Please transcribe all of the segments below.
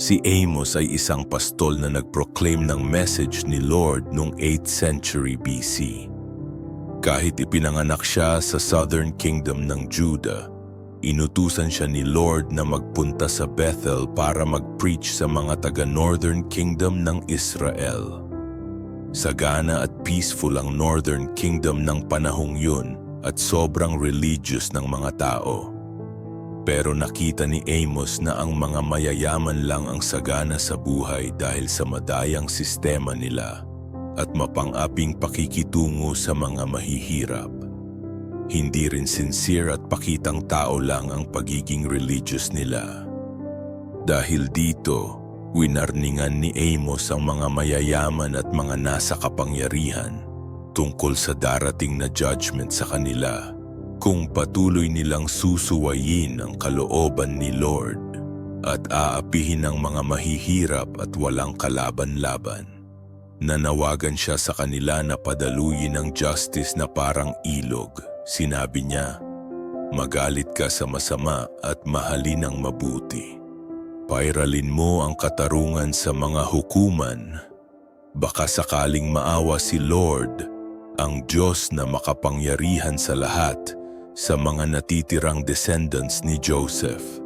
Si Amos ay isang pastol na nagproclaim ng message ni Lord noong 8th century BC. Kahit ipinanganak siya sa southern kingdom ng Judah, inutusan siya ni Lord na magpunta sa Bethel para mag-preach sa mga taga-northern kingdom ng Israel. Sagana at peaceful ang northern kingdom ng panahong yun at sobrang religious ng mga tao. Pero nakita ni Amos na ang mga mayayaman lang ang sagana sa buhay dahil sa madayang sistema nila at mapang-aping pakikitungo sa mga mahihirap. Hindi rin sincere at pakitang tao lang ang pagiging religious nila. Dahil dito, winarningan ni Amos ang mga mayayaman at mga nasa kapangyarihan tungkol sa darating na judgment sa kanila kung patuloy nilang susuwayin ang kalooban ni Lord at aapihin ang mga mahihirap at walang kalaban-laban. Nanawagan siya sa kanila na padaluyin ang justice na parang ilog. Sinabi niya, Magalit ka sa masama at mahalin ang mabuti. Pairalin mo ang katarungan sa mga hukuman. Baka sakaling maawa si Lord, ang Diyos na makapangyarihan sa lahat, sa mga natitirang descendants ni Joseph.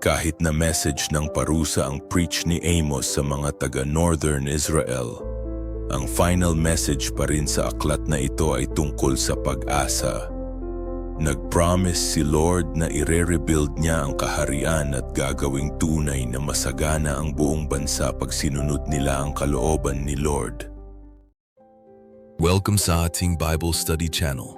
Kahit na message ng parusa ang preach ni Amos sa mga taga-Northern Israel, ang final message pa rin sa aklat na ito ay tungkol sa pag-asa. Nag-promise si Lord na ire-rebuild niya ang kaharian at gagawing tunay na masagana ang buong bansa pag sinunod nila ang kalooban ni Lord. Welcome sa ating Bible Study Channel.